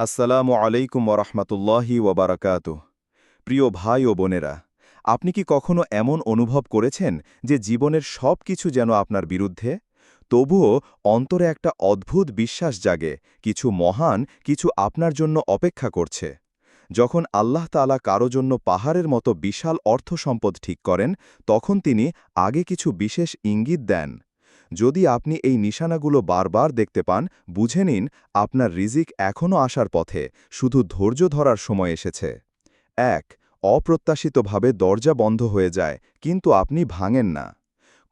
আসসালামু আলাইকুম ওরহমতুল্লাহি ওবারাকাত প্রিয় ভাই ও বোনেরা, আপনি কি কখনো এমন অনুভব করেছেন যে জীবনের সব কিছু যেন আপনার বিরুদ্ধে? তবুও অন্তরে একটা অদ্ভুত বিশ্বাস জাগে, কিছু মহান, কিছু আপনার জন্য অপেক্ষা করছে। যখন আল্লাহ তালা কারও জন্য পাহাড়ের মতো বিশাল অর্থ সম্পদ ঠিক করেন, তখন তিনি আগে কিছু বিশেষ ইঙ্গিত দেন। যদি আপনি এই নিশানাগুলো বারবার দেখতে পান, বুঝে নিন, আপনার রিজিক এখনও আসার পথে, শুধু ধৈর্য ধরার সময় এসেছে। এক, অপ্রত্যাশিতভাবে দরজা বন্ধ হয়ে যায়, কিন্তু আপনি ভাঙেন না।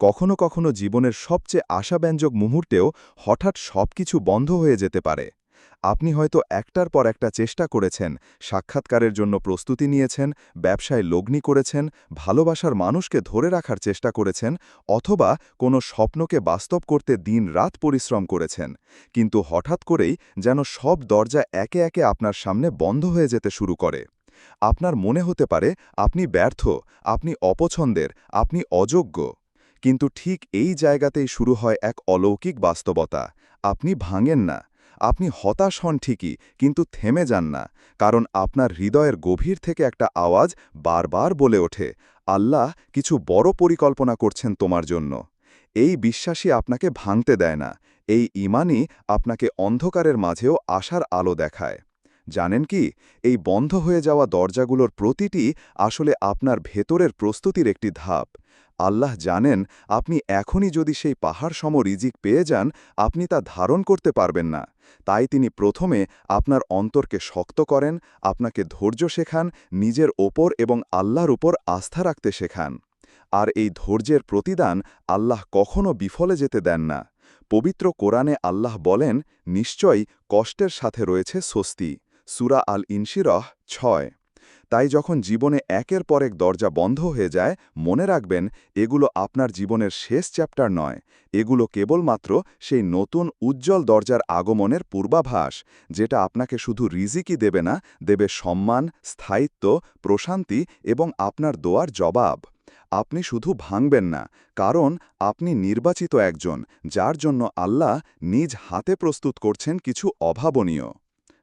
কখনো কখনো জীবনের সবচেয়ে আশাব্যঞ্জক মুহূর্তেও হঠাৎ সব কিছু বন্ধ হয়ে যেতে পারে। আপনি হয়তো একটার পর একটা চেষ্টা করেছেন, সাক্ষাৎকারের জন্য প্রস্তুতি নিয়েছেন, ব্যবসায় লগ্নি করেছেন, ভালোবাসার মানুষকে ধরে রাখার চেষ্টা করেছেন, অথবা কোনো স্বপ্নকে বাস্তব করতে দিন রাত পরিশ্রম করেছেন। কিন্তু হঠাৎ করেই যেন সব দরজা একে একে আপনার সামনে বন্ধ হয়ে যেতে শুরু করে। আপনার মনে হতে পারে আপনি ব্যর্থ, আপনি অপছন্দের, আপনি অযোগ্য। কিন্তু ঠিক এই জায়গাতেই শুরু হয় এক অলৌকিক বাস্তবতা। আপনি ভাঙেন না। আপনি হতাশ হন ঠিকই, কিন্তু থেমে যান না, কারণ আপনার হৃদয়ের গভীর থেকে একটা আওয়াজ বারবার বলে ওঠে, আল্লাহ, কিছু বড় পরিকল্পনা করছেন তোমার জন্য। এই বিশ্বাসই আপনাকে ভাঙতে দেয় না, এই ইমানই আপনাকে অন্ধকারের মাঝেও আশার আলো দেখায়। জানেন কি, এই বন্ধ হয়ে যাওয়া দরজাগুলোর প্রতিটি আসলে আপনার ভেতরের প্রস্তুতির একটি ধাপ। আল্লাহ জানেন, আপনি এখনই যদি সেই পাহাড় সম রিজিক পেয়ে যান, আপনি তা ধারণ করতে পারবেন না। তাই তিনি প্রথমে আপনার অন্তরকে শক্ত করেন, আপনাকে ধৈর্য শেখান, নিজের ওপর এবং আল্লাহর উপর আস্থা রাখতে শেখান। আর এই ধৈর্যের প্রতিদান আল্লাহ কখনও বিফলে যেতে দেন না। পবিত্র কোরআনে আল্লাহ বলেন, নিশ্চয়ই কষ্টের সাথে রয়েছে স্বস্তি। সুরা আল ইনশিরহ ছয়। তাই যখন জীবনে একের পর এক দরজা বন্ধ হয়ে যায়, মনে রাখবেন, এগুলো আপনার জীবনের শেষ চ্যাপ্টার নয়। এগুলো কেবলমাত্র সেই নতুন উজ্জ্বল দরজার আগমনের পূর্বাভাস, যেটা আপনাকে শুধু রিজিকই দেবে না, দেবে সম্মান, স্থায়িত্ব, প্রশান্তি এবং আপনার দোয়ার জবাব। আপনি শুধু ভাঙবেন না, কারণ আপনি নির্বাচিত একজন, যার জন্য আল্লাহ নিজ হাতে প্রস্তুত করছেন কিছু অভাবনীয়।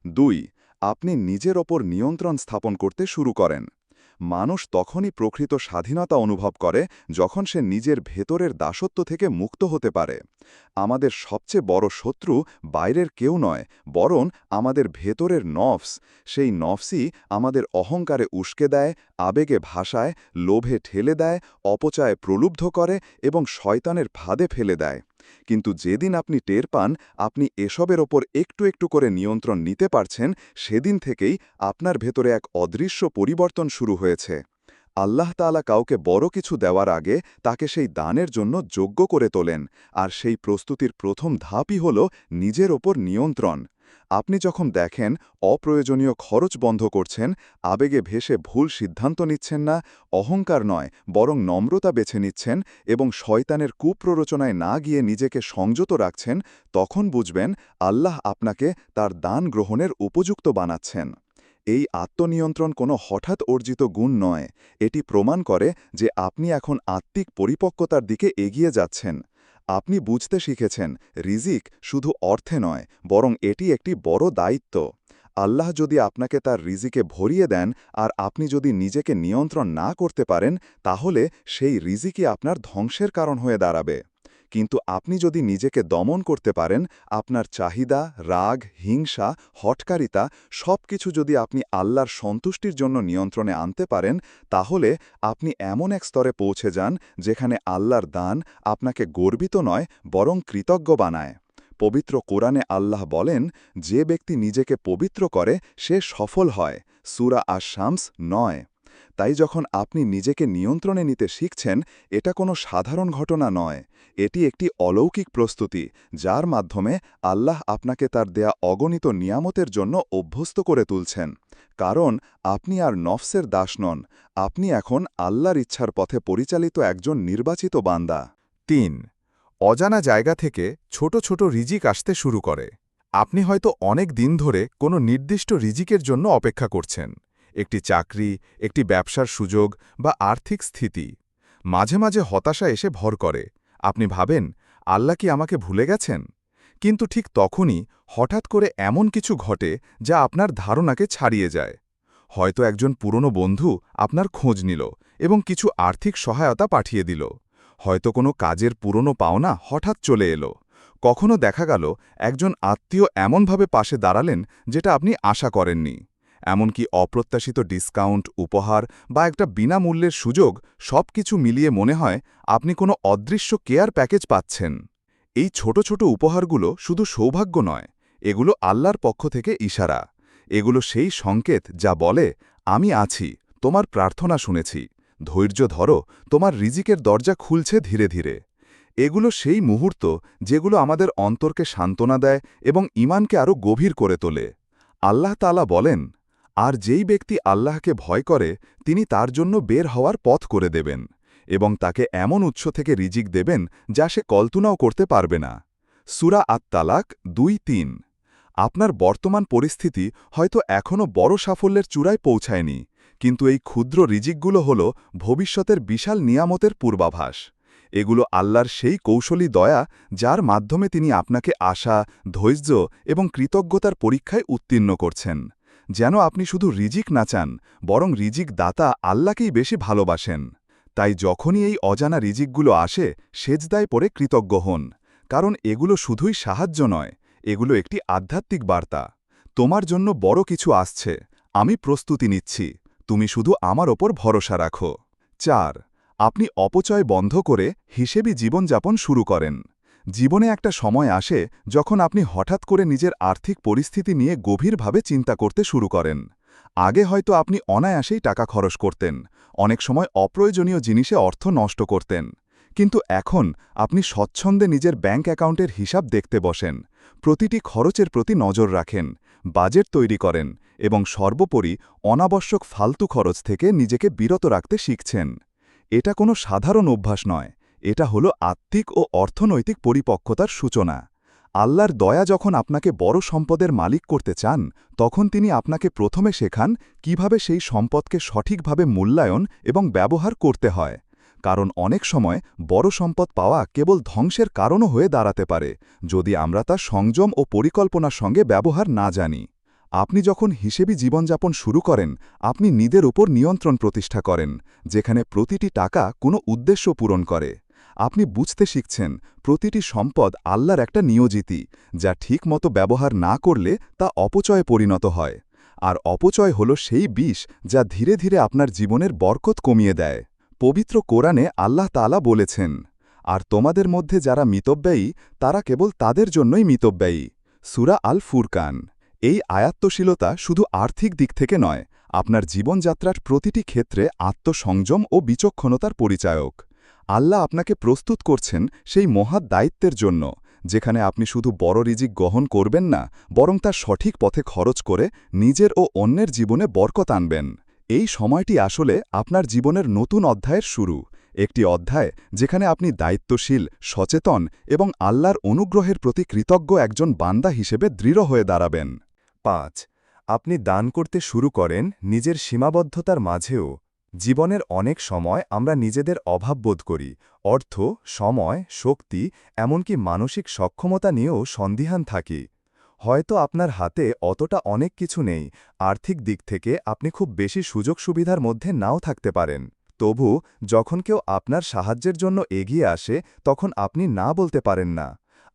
দুই আপনি নিজের ওপর নিয়ন্ত্রণ স্থাপন করতে শুরু করেন। মানুষ তখনই প্রকৃত স্বাধীনতা অনুভব করে যখন সে নিজের ভেতরের দাসত্ব থেকে মুক্ত হতে পারে। আমাদের সবচেয়ে বড় শত্রু বাইরের কেউ নয়, বরং আমাদের ভেতরের নফস। সেই নফসই আমাদের অহংকারে উস্কে দেয়, আবেগে ভাষায় লোভে ঠেলে দেয়, অপচয়ে প্রলুব্ধ করে এবং শয়তানের ফাঁদে ফেলে দেয়। কিন্তু যেদিন আপনি টের পান, আপনি এসবের ওপর একটু একটু করে নিয়ন্ত্রণ নিতে পারছেন, সেদিন থেকেই আপনার ভেতরে এক অদৃশ্য পরিবর্তন শুরু হয়েছে। আল্লাহ তালা কাউকে বড় কিছু দেওয়ার আগে তাকে সেই দানের জন্য যোগ্য করে তোলেন, আর সেই প্রস্তুতির প্রথম ধাপই হল নিজের ওপর নিয়ন্ত্রণ। আপনি যখন দেখেন অপ্রয়োজনীয় খরচ বন্ধ করছেন, আবেগে ভেসে ভুল সিদ্ধান্ত নিচ্ছেন না, অহংকার নয়, বরং নম্রতা বেছে নিচ্ছেন এবং শয়তানের কুপ্ররোচনায় না গিয়ে নিজেকে সংযত রাখছেন, তখন বুঝবেন আল্লাহ আপনাকে তার দান গ্রহণের উপযুক্ত বানাচ্ছেন। এই আত্মনিয়ন্ত্রণ কোনো হঠাৎ অর্জিত গুণ নয়, এটি প্রমাণ করে যে আপনি এখন আত্মিক পরিপক্কতার দিকে এগিয়ে যাচ্ছেন। আপনি বুঝতে শিখেছেন, রিজিক শুধু অর্থে নয়, বরং এটি একটি বড় দায়িত্ব। আল্লাহ যদি আপনাকে তার রিজিকে ভরিয়ে দেন আর আপনি যদি নিজেকে নিয়ন্ত্রণ না করতে পারেন, তাহলে সেই রিজিকই আপনার ধ্বংসের কারণ হয়ে দাঁড়াবে। কিন্তু আপনি যদি নিজেকে দমন করতে পারেন, আপনার চাহিদা, রাগ, হিংসা হটকারিতা সব কিছু যদি আপনি আল্লাহর সন্তুষ্টির জন্য নিয়ন্ত্রণে আনতে পারেন, তাহলে আপনি এমন এক স্তরে পৌঁছে যান যেখানে আল্লাহর দান আপনাকে গর্বিত নয়, বরং কৃতজ্ঞ বানায়। পবিত্র কোরআনে আল্লাহ বলেন, যে ব্যক্তি নিজেকে পবিত্র করে, সে সফল হয়। সুরা আশামস নয়। তাই যখন আপনি নিজেকে নিয়ন্ত্রণে নিতে শিখছেন, এটা কোনো সাধারণ ঘটনা নয়। এটি একটি অলৌকিক প্রস্তুতি, যার মাধ্যমে আল্লাহ আপনাকে তার দেয়া অগণিত নিয়ামতের জন্য অভ্যস্ত করে তুলছেন। কারণ, আপনি আর নফসের দাস নন, আপনি এখন আল্লাহর ইচ্ছার পথে পরিচালিত একজন নির্বাচিত বান্দা। তিন, অজানা জায়গা থেকে ছোট ছোট রিজিক আসতে শুরু করে। আপনি হয়তো অনেক দিন ধরে কোনো নির্দিষ্ট রিজিকের জন্য অপেক্ষা করছেন। একটি চাকরি, একটি ব্যবসার সুযোগ বা আর্থিক স্থিতি। মাঝে মাঝে হতাশা এসে ভর করে। আপনি ভাবেন, আল্লাহ কি আমাকে ভুলে গেছেন? কিন্তু ঠিক তখনই হঠাৎ করে এমন কিছু ঘটে যা আপনার ধারণাকে ছাড়িয়ে যায়। হয়তো একজন পুরনো বন্ধু আপনার খোঁজ নিল এবং কিছু আর্থিক সহায়তা পাঠিয়ে দিল। হয়তো কোনো কাজের পুরনো পাওনা হঠাৎ চলে এলো। কখনো দেখা গেল, একজন আত্মীয় এমনভাবে পাশে দাঁড়ালেন যেটা আপনি আশা করেননি। এমনকি অপ্রত্যাশিত ডিসকাউন্ট, উপহার বা একটা বিনামূল্যের সুযোগ সবকিছু মিলিয়ে মনে হয় আপনি কোনো অদৃশ্য কেয়ার প্যাকেজ পাচ্ছেন। এই ছোট ছোট উপহারগুলো শুধু সৌভাগ্য নয়, এগুলো আল্লাহর পক্ষ থেকে ইশারা। এগুলো সেই সংকেত যা বলে, আমি আছি, তোমার প্রার্থনা শুনেছি, ধৈর্য ধরো, তোমার রিজিকের দরজা খুলছে ধীরে ধীরে। এগুলো সেই মুহূর্ত যেগুলো আমাদের অন্তরকে সান্ত্বনা দেয় এবং ইমানকে আরও গভীর করে তোলে। আল্লাহ তালা বলেন আর যেই ব্যক্তি আল্লাহকে ভয় করে, তিনি তার জন্য বের হওয়ার পথ করে দেবেন এবং তাকে এমন উৎস থেকে রিজিক দেবেন যা সে কল্পনাও করতে পারবে না। সুরা আত তালাক দুই তিন। আপনার বর্তমান পরিস্থিতি হয়তো এখনও বড় সাফল্যের চূড়ায় পৌঁছায়নি, কিন্তু এই ক্ষুদ্র রিজিকগুলো হল ভবিষ্যতের বিশাল নিয়ামতের পূর্বাভাস। এগুলো আল্লাহর সেই কৌশলী দয়া যার মাধ্যমে তিনি আপনাকে আশা, ধৈর্য এবং কৃতজ্ঞতার পরীক্ষায় উত্তীর্ণ করছেন। যেন আপনি শুধু রিজিক না চান, বরং রিজিক দাতা আল্লাহকেই বেশি ভালোবাসেন। তাই যখনই এই অজানা রিজিকগুলো আসে, সেজদায় পড়ে কৃতজ্ঞ হন, কারণ এগুলো শুধুই সাহায্য নয়, এগুলো একটি আধ্যাত্মিক বার্তা। তোমার জন্য বড় কিছু আসছে, আমি প্রস্তুতি নিচ্ছি, তুমি শুধু আমার ওপর ভরসা রাখো। চার, আপনি অপচয় বন্ধ করে হিসেবি জীবনযাপন শুরু করেন। জীবনে একটা সময় আসে যখন আপনি হঠাৎ করে নিজের আর্থিক পরিস্থিতি নিয়ে গভীরভাবে চিন্তা করতে শুরু করেন। আগে হয়তো আপনি অনায়াসেই টাকা খরচ করতেন, অনেক সময় অপ্রয়োজনীয় জিনিসে অর্থ নষ্ট করতেন। কিন্তু এখন আপনি স্বচ্ছন্দে নিজের ব্যাঙ্ক অ্যাকাউন্টের হিসাব দেখতে বসেন, প্রতিটি খরচের প্রতি নজর রাখেন, বাজেট তৈরি করেন এবং সর্বোপরি অনাবশ্যক ফালতু খরচ থেকে নিজেকে বিরত রাখতে শিখছেন। এটা কোনো সাধারণ অভ্যাস নয়। এটা হলো আত্মিক ও অর্থনৈতিক পরিপক্কতার সূচনা। আল্লাহর দয়া যখন আপনাকে বড় সম্পদের মালিক করতে চান, তখন তিনি আপনাকে প্রথমে শেখান কীভাবে সেই সম্পদকে সঠিকভাবে মূল্যায়ন এবং ব্যবহার করতে হয়। কারণ অনেক সময় বড় সম্পদ পাওয়া কেবল ধ্বংসের কারণও হয়ে দাঁড়াতে পারে, যদি আমরা তা সংযম ও পরিকল্পনার সঙ্গে ব্যবহার না জানি। আপনি যখন হিসেবি জীবনযাপন শুরু করেন, আপনি নিজের উপর নিয়ন্ত্রণ প্রতিষ্ঠা করেন, যেখানে প্রতিটি টাকা কোনো উদ্দেশ্য পূরণ করে। আপনি বুঝতে শিখছেন প্রতিটি সম্পদ আল্লাহর একটা নিয়োজিতি, যা ঠিকমতো ব্যবহার না করলে তা অপচয়ে পরিণত হয়। আর অপচয় হল সেই বিষ যা ধীরে ধীরে আপনার জীবনের বরকত কমিয়ে দেয়। পবিত্র কোরআনে আল্লাহ তালা বলেছেন, আর তোমাদের মধ্যে যারা মিতব্যয়ী, তারা কেবল তাদের জন্যই মিতব্যয়ী। সুরা আল ফুরকান এই আয়াত্মশীলতা শুধু আর্থিক দিক থেকে নয়, আপনার জীবনযাত্রার প্রতিটি ক্ষেত্রে আত্মসংযম ও বিচক্ষণতার পরিচায়ক। আল্লাহ আপনাকে প্রস্তুত করছেন সেই মহাত দায়িত্বের জন্য, যেখানে আপনি শুধু বড় রিজিক গ্রহণ করবেন না, বরং তার সঠিক পথে খরচ করে নিজের ও অন্যের জীবনে বরকত আনবেন। এই সময়টি আসলে আপনার জীবনের নতুন অধ্যায়ের শুরু, একটি অধ্যায় যেখানে আপনি দায়িত্বশীল, সচেতন এবং আল্লাহর অনুগ্রহের প্রতি কৃতজ্ঞ একজন বান্দা হিসেবে দৃঢ় হয়ে দাঁড়াবেন। পাঁচ, আপনি দান করতে শুরু করেন নিজের সীমাবদ্ধতার মাঝেও। জীবনের অনেক সময় আমরা নিজেদের অভাব বোধ করি, অর্থ, সময়, শক্তি, এমনকি মানসিক সক্ষমতা নিয়েও সন্দিহান থাকি। হয়তো আপনার হাতে অতটা অনেক কিছু নেই, আর্থিক দিক থেকে আপনি খুব বেশি সুযোগ সুবিধার মধ্যে নাও থাকতে পারেন। তবু, যখন কেউ আপনার সাহায্যের জন্য এগিয়ে আসে, তখন আপনি না বলতে পারেন না।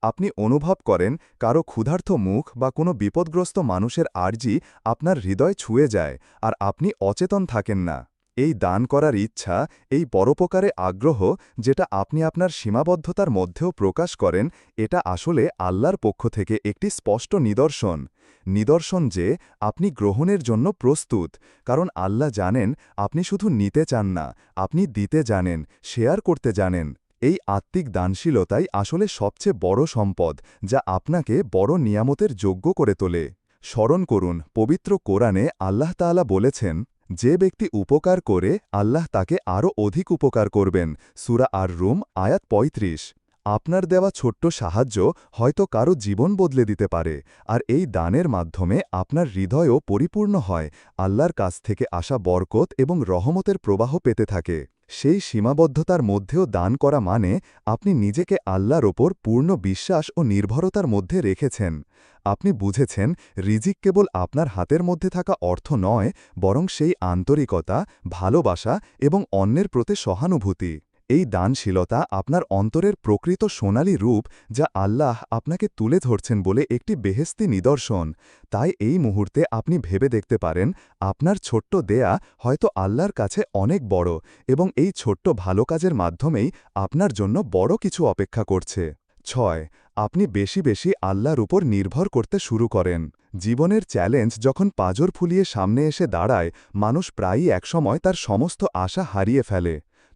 আপনি অনুভব করেন, কারও ক্ষুধার্থ মুখ বা কোনো বিপদগ্রস্ত মানুষের আর্জি আপনার হৃদয় ছুঁয়ে যায়, আর আপনি অচেতন থাকেন না। এই দান করার ইচ্ছা, এই পরোপকারে আগ্রহ যেটা আপনি আপনার সীমাবদ্ধতার মধ্যেও প্রকাশ করেন, এটা আসলে আল্লাহর পক্ষ থেকে একটি স্পষ্ট নিদর্শন। নিদর্শন যে, আপনি গ্রহণের জন্য প্রস্তুত, কারণ আল্লাহ জানেন আপনি শুধু নিতে চান না, আপনি দিতে জানেন, শেয়ার করতে জানেন। এই আত্মিক দানশীলতাই আসলে সবচেয়ে বড় সম্পদ, যা আপনাকে বড় নিয়ামতের যোগ্য করে তোলে। স্মরণ করুন, পবিত্র কোরআনে আল্লাহ তাআলা বলেছেন যে ব্যক্তি উপকার করে, আল্লাহ তাকে আরও অধিক উপকার করবেন। সুরা আর রুম আয়াত ৩৫ আপনার দেওয়া ছোট্ট সাহায্য হয়তো কারও জীবন বদলে দিতে পারে, আর এই দানের মাধ্যমে আপনার হৃদয়ও পরিপূর্ণ হয়। আল্লাহর কাছ থেকে আসা বরকত এবং রহমতের প্রবাহ পেতে থাকে। সেই সীমাবদ্ধতার মধ্যেও দান করা মানে আপনি নিজেকে আল্লাহর ওপর পূর্ণ বিশ্বাস ও নির্ভরতার মধ্যে রেখেছেন। আপনি বুঝেছেন, রিজিক কেবল আপনার হাতের মধ্যে থাকা অর্থ নয়, বরং সেই আন্তরিকতা, ভালোবাসা এবং অন্যের প্রতি সহানুভূতি। এই দানশীলতা আপনার অন্তরের প্রকৃত সোনালী রূপ যা আল্লাহ আপনাকে তুলে ধরছেন বলে একটি বেহেস্তি নিদর্শন। তাই এই মুহূর্তে আপনি ভেবে দেখতে পারেন, আপনার ছোট্ট দেয়া হয়তো আল্লাহর কাছে অনেক বড় এবং এই ছোট্ট ভালো কাজের মাধ্যমেই আপনার জন্য বড় কিছু অপেক্ষা করছে। ছয়, আপনি বেশি বেশি আল্লাহর উপর নির্ভর করতে শুরু করেন। জীবনের চ্যালেঞ্জ যখন পাজর ফুলিয়ে সামনে এসে দাঁড়ায়, মানুষ প্রায়ই একসময় তার সমস্ত আশা হারিয়ে ফেলে।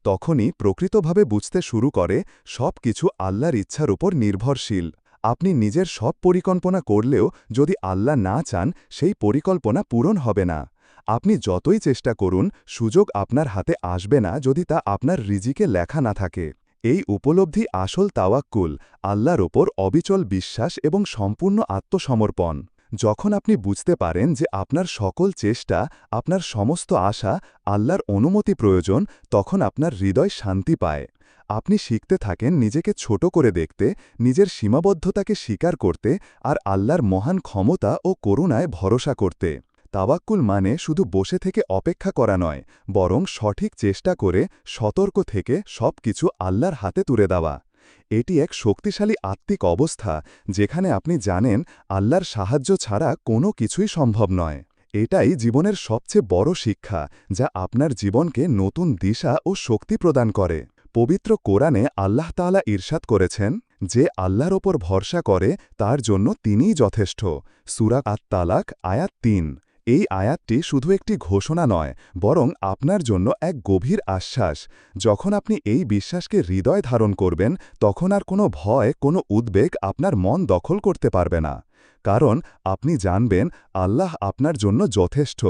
তখনই প্রকৃতভাবে বুঝতে শুরু করে সব কিছু আল্লাহর ইচ্ছার উপর নির্ভরশীল। আপনি নিজের সব পরিকল্পনা করলেও যদি আল্লাহ না চান, সেই পরিকল্পনা পূরণ হবে না। আপনি যতই চেষ্টা করুন, সুযোগ আপনার হাতে আসবে না যদি তা আপনার রিজিকে লেখা না থাকে। এই উপলব্ধি আসল তাওয়াক্কুল, আল্লাহর ওপর অবিচল বিশ্বাস এবং সম্পূর্ণ আত্মসমর্পণ। যখন আপনি বুঝতে পারেন যে আপনার সকল চেষ্টা, আপনার সমস্ত আশা, আল্লাহর অনুমতি প্রয়োজন, তখন আপনার হৃদয় শান্তি পায়। আপনি শিখতে থাকেন নিজেকে ছোট করে দেখতে, নিজের সীমাবদ্ধতাকে স্বীকার করতে আর আল্লাহর মহান ক্ষমতা ও করুণায় ভরসা করতে। তাওয়াক্কুল মানে শুধু বসে থেকে অপেক্ষা করা নয়, বরং সঠিক চেষ্টা করে সতর্ক থেকে সব কিছু আল্লাহর হাতে তুলে দেওয়া। এটি এক শক্তিশালী আত্মিক অবস্থা যেখানে আপনি জানেন আল্লাহর সাহায্য ছাড়া কোনো কিছুই সম্ভব নয়। এটাই জীবনের সবচেয়ে বড় শিক্ষা যা আপনার জীবনকে নতুন দিশা ও শক্তি প্রদান করে। পবিত্র কোরআনে আল্লাহ তাআলা ঈর্ষাদ করেছেন যে আল্লাহর ওপর ভরসা করে তার জন্য তিনিই যথেষ্ট। সুরাক আত তালাক আয়াত তিন। এই আয়াতটি শুধু একটি ঘোষণা নয়, বরং আপনার জন্য এক গভীর আশ্বাস। যখন আপনি এই বিশ্বাসকে হৃদয় ধারণ করবেন, তখন আর কোনো ভয়, কোনো উদ্বেগ আপনার মন দখল করতে পারবে না। কারণ আপনি জানবেন, আল্লাহ আপনার জন্য যথেষ্ট।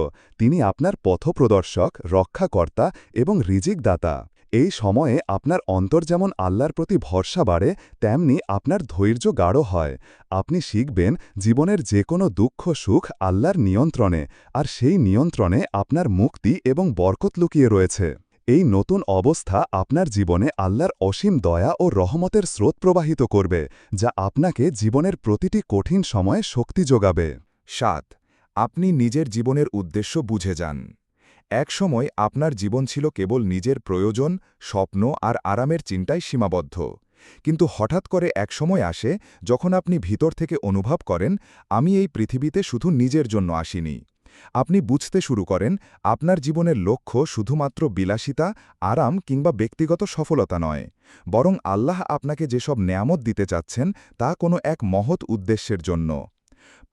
তিনি আপনার পথপ্রদর্শক, রক্ষাকর্তা এবং রিজিকদাতা। এই সময়ে আপনার অন্তর যেমন আল্লাহর প্রতি ভরসা বাড়ে, তেমনি আপনার ধৈর্য গাঢ় হয়। আপনি শিখবেন জীবনের যে কোনো দুঃখ, সুখ আল্লাহর নিয়ন্ত্রণে, আর সেই নিয়ন্ত্রণে আপনার মুক্তি এবং বরকত লুকিয়ে রয়েছে। এই নতুন অবস্থা আপনার জীবনে আল্লাহর অসীম দয়া ও রহমতের স্রোত প্রবাহিত করবে, যা আপনাকে জীবনের প্রতিটি কঠিন সময়ে শক্তি যোগাবে। সাত, আপনি নিজের জীবনের উদ্দেশ্য বুঝে যান। একসময় আপনার জীবন ছিল কেবল নিজের প্রয়োজন, স্বপ্ন আর আরামের চিন্তায় সীমাবদ্ধ। কিন্তু হঠাৎ করে এক সময় আসে, যখন আপনি ভিতর থেকে অনুভব করেন, আমি এই পৃথিবীতে শুধু নিজের জন্য আসিনি। আপনি বুঝতে শুরু করেন, আপনার জীবনের লক্ষ্য শুধুমাত্র বিলাসিতা, আরাম কিংবা ব্যক্তিগত সফলতা নয়। বরং আল্লাহ আপনাকে যেসব নেয়ামত দিতে চাচ্ছেন, তা কোনো এক মহৎ উদ্দেশ্যের জন্য।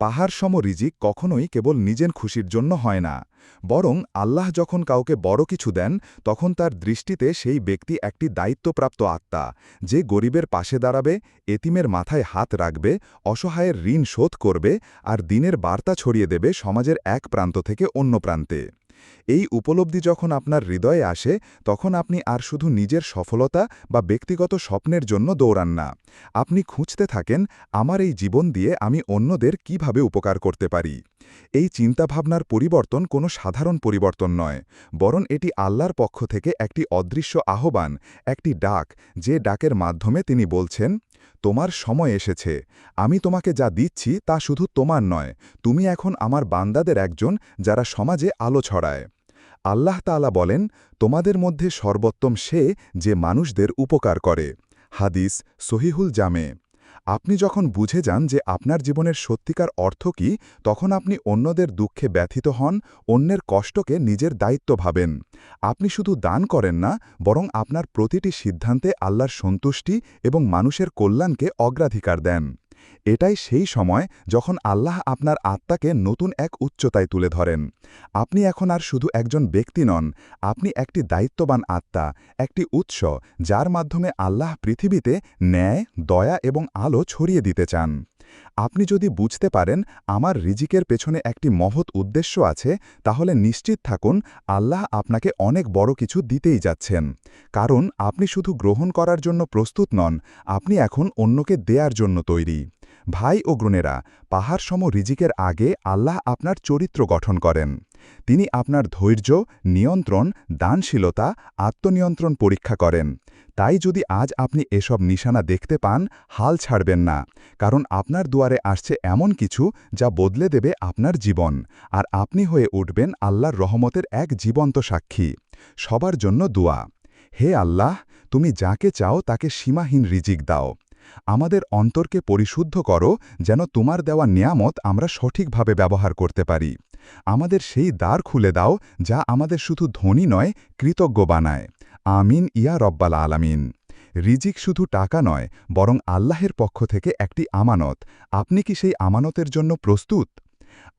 পাহাড়সম রিজিক কখনোই কেবল নিজের খুশির জন্য হয় না, বরং আল্লাহ যখন কাউকে বড় কিছু দেন, তখন তার দৃষ্টিতে সেই ব্যক্তি একটি দায়িত্বপ্রাপ্ত আত্মা, যে গরিবের পাশে দাঁড়াবে, এতিমের মাথায় হাত রাখবে, অসহায়ের ঋণ শোধ করবে, আর দিনের বার্তা ছড়িয়ে দেবে সমাজের এক প্রান্ত থেকে অন্য প্রান্তে। এই উপলব্ধি যখন আপনার হৃদয়ে আসে, তখন আপনি আর শুধু নিজের সফলতা বা ব্যক্তিগত স্বপ্নের জন্য দৌড়ান না। আপনি খুঁজতে থাকেন, আমার এই জীবন দিয়ে আমি অন্যদের কীভাবে উপকার করতে পারি? এই চিন্তাভাবনার পরিবর্তন কোনো সাধারণ পরিবর্তন নয়, বরং এটি আল্লাহর পক্ষ থেকে একটি অদৃশ্য আহ্বান, একটি ডাক, যে ডাকের মাধ্যমে তিনি বলছেন তোমার সময় এসেছে। আমি তোমাকে যা দিচ্ছি তা শুধু তোমার নয়, তুমি এখন আমার বান্দাদের একজন যারা সমাজে আলো ছড়ায়। আল্লাহ তালা বলেন, তোমাদের মধ্যে সর্বোত্তম সে যে মানুষদের উপকার করে। হাদিস সহিহুল জামে। আপনি যখন বুঝে যান যে আপনার জীবনের সত্যিকার অর্থ কি, তখন আপনি অন্যদের দুঃখে ব্যথিত হন, অন্যের কষ্টকে নিজের দায়িত্ব ভাবেন। আপনি শুধু দান করেন না, বরং আপনার প্রতিটি সিদ্ধান্তে আল্লাহর সন্তুষ্টি এবং মানুষের কল্যাণকে অগ্রাধিকার দেন। এটাই সেই সময় যখন আল্লাহ আপনার আত্মাকে নতুন এক উচ্চতায় তুলে ধরেন। আপনি এখন আর শুধু একজন ব্যক্তি নন, আপনি একটি দায়িত্ববান আত্মা, একটি উৎস, যার মাধ্যমে আল্লাহ পৃথিবীতে ন্যায়, দয়া এবং আলো ছড়িয়ে দিতে চান। আপনি যদি বুঝতে পারেন আমার রিজিকের পেছনে একটি মহৎ উদ্দেশ্য আছে, তাহলে নিশ্চিত থাকুন আল্লাহ আপনাকে অনেক বড় কিছু দিতেই যাচ্ছেন। কারণ আপনি শুধু গ্রহণ করার জন্য প্রস্তুত নন, আপনি এখন অন্যকে দেয়ার জন্য তৈরি। ভাই ও গ্রুনেরা পাহাড়সম রিজিকের আগে আল্লাহ আপনার চরিত্র গঠন করেন। তিনি আপনার ধৈর্য, নিয়ন্ত্রণ, দানশীলতা, আত্মনিয়ন্ত্রণ পরীক্ষা করেন। তাই যদি আজ আপনি এসব নিশানা দেখতে পান, হাল ছাড়বেন না, কারণ আপনার দুয়ারে আসছে এমন কিছু যা বদলে দেবে আপনার জীবন, আর আপনি হয়ে উঠবেন আল্লাহর রহমতের এক জীবন্ত সাক্ষী। সবার জন্য দোয়া, হে আল্লাহ, তুমি যাকে চাও তাকে সীমাহীন রিজিক দাও। আমাদের অন্তরকে পরিশুদ্ধ করো যেন তোমার দেওয়া নিয়ামত আমরা সঠিকভাবে ব্যবহার করতে পারি। আমাদের সেই দ্বার খুলে দাও যা আমাদের শুধু ধনী নয়, কৃতজ্ঞ বানায়। আমিন, ইয়া রব্বাল আলামিন। রিজিক শুধু টাকা নয়, বরং আল্লাহের পক্ষ থেকে একটি আমানত। আপনি কি সেই আমানতের জন্য প্রস্তুত?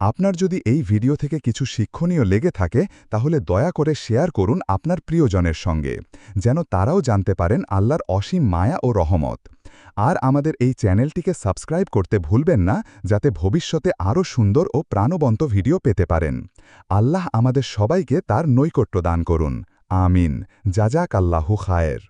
আপনার যদি এই ভিডিও থেকে কিছু শিক্ষণীয় লেগে থাকে, তাহলে দয়া করে শেয়ার করুন আপনার প্রিয়জনের সঙ্গে, যেন তারাও জানতে পারেন আল্লাহর অসীম মায়া ও রহমত। আর আমাদের এই চ্যানেলটিকে সাবস্ক্রাইব করতে ভুলবেন না, যাতে ভবিষ্যতে আরও সুন্দর ও প্রাণবন্ত ভিডিও পেতে পারেন। আল্লাহ আমাদের সবাইকে তার নৈকট্য দান করুন। আমিন। জাজাক আল্লাহু খায়ের।